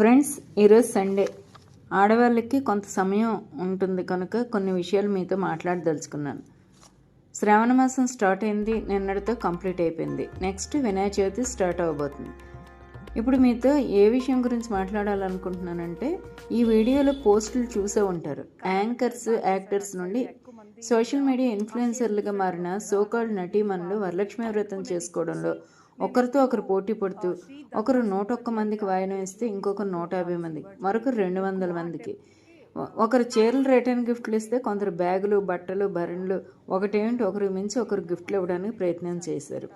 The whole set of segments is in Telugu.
ఫ్రెండ్స్ ఈరోజు సండే. ఆడవాళ్ళకి కొంత సమయం ఉంటుంది కనుక కొన్ని విషయాలు మీతో మాట్లాడదలుచుకున్నాను. శ్రావణ మాసం స్టార్ట్ అయింది నిన్నటితో కంప్లీట్ అయిపోయింది. నెక్స్ట్ వినాయక చవితి స్టార్ట్ అవ్వబోతుంది ఇప్పుడు మీతో ఏ విషయం గురించి మాట్లాడాలనుకుంటున్నానంటే ఈ వీడియోలో పోస్టులు చూసే ఉంటారు. యాంకర్స్ యాక్టర్స్ నుండి సోషల్ మీడియా ఇన్ఫ్లుయెన్సర్లుగా మారిన సోకాల్డ్ నటీమణులు వరలక్ష్మి వ్రతం చేసుకోవడంలో ఒకరితో ఒకరు పోటీ పడుతూ ఒకరు నూట ఒక్క మందికి వాయనం ఇస్తే ఇంకొకరు నూట యాభై మందికి మరొకరు రెండు వందల మందికి. ఒకరు చీరలు రిటర్న్ గిఫ్ట్లు ఇస్తే కొందరు బ్యాగులు బట్టలు భరణలు ఒకటేమిటి ఒకరు మించి ఒకరు గిఫ్ట్లు ఇవ్వడానికి ప్రయత్నం చేశారు.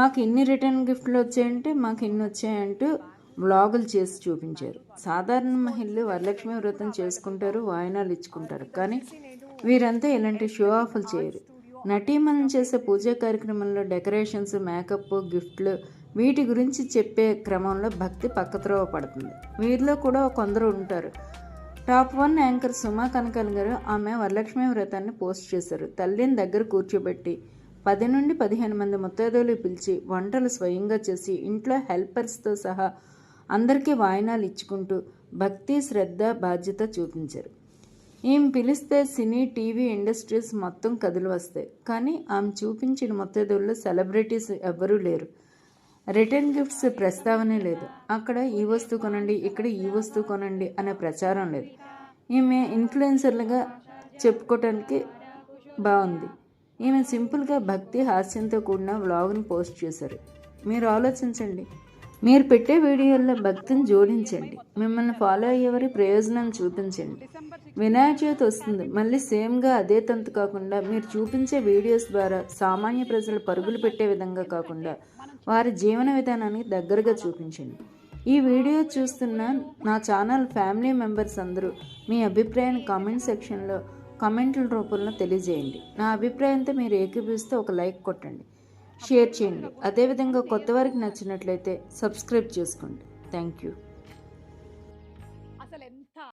మాకు ఇన్ని రిటర్న్ గిఫ్ట్లు వచ్చాయంటే మాకు ఇన్ని వచ్చాయంటూ వ్లాగులు చేసి చూపించారు. సాధారణ మహిళలు వరలక్ష్మి వ్రతం చేసుకుంటారు వాయనాలు ఇచ్చుకుంటారు. కానీ వీరంతా ఇలాంటి షో ఆఫ్లు చేయరు. నటీమణం చేసే పూజా కార్యక్రమంలో డెకరేషన్స్ మేకప్ గిఫ్ట్లు వీటి గురించి చెప్పే క్రమంలో భక్తి పక్కత్రోవ పడుతుంది. వీరిలో కూడా కొందరు ఉంటారు. Top one anchor Suma Kanakala గారు ఆమె వరలక్ష్మి వ్రతాన్ని పోస్ట్ చేశారు. తల్లిని దగ్గర కూర్చోబెట్టి పది నుండి పదిహేను మంది ముత్తైదువులు పిలిచి వంటలు స్వయంగా చేసి ఇంట్లో హెల్పర్స్తో సహా అందరికీ వాయినాలు ఇచ్చుకుంటూ భక్తి శ్రద్ధ బాధ్యత చూపించారు. ఈమె పిలిస్తే సినీ టీవీ ఇండస్ట్రీస్ మొత్తం కదులు వస్తాయి కానీ ఆమె చూపించిన మొత్తదుల్లో సెలబ్రిటీస్ ఎవ్వరూ లేరు. రిటర్న్ గిఫ్ట్స్ ప్రస్తావనే లేదు. అక్కడ ఈ వస్తువు కొనండి ఇక్కడ ఈ వస్తువు కొనండి అనే ప్రచారం లేదు. ఈమె ఇన్ఫ్లుయెన్సర్లుగా చెప్పుకోవటానికి బాగుంది ఈమె సింపుల్గా భక్తి హాస్యంతో కూడిన వ్లాగ్ని పోస్ట్ చేశారు. మీరు ఆలోచించండి. మీరు పెట్టే వీడియోల్లో భక్తిని జోడించండి. మిమ్మల్ని ఫాలో అయ్యేవారి ప్రయోజనం చూపించండి. వినాయక చవితి వస్తుంది. మళ్ళీ సేమ్గా అదే తంతు కాకుండా మీరు చూపించే వీడియోస్ ద్వారా సామాన్య ప్రజలు పరుగులు పెట్టే విధంగా కాకుండా వారి జీవన విధానానికి దగ్గరగా చూపించండి. ఈ వీడియో చూస్తున్న నా ఛానల్ ఫ్యామిలీ మెంబర్స్ అందరూ మీ అభిప్రాయాన్ని కామెంట్ సెక్షన్లో కామెంట్ల రూపంలో తెలియజేయండి. నా అభిప్రాయంతో మీరు ఏకీపిస్తే ఒక లైక్ కొట్టండి. షేర్ చేయండి. అదేవిధంగా కొత్త వారికి నచ్చినట్లయితే సబ్స్క్రైబ్ చేసుకోండి. Thank you.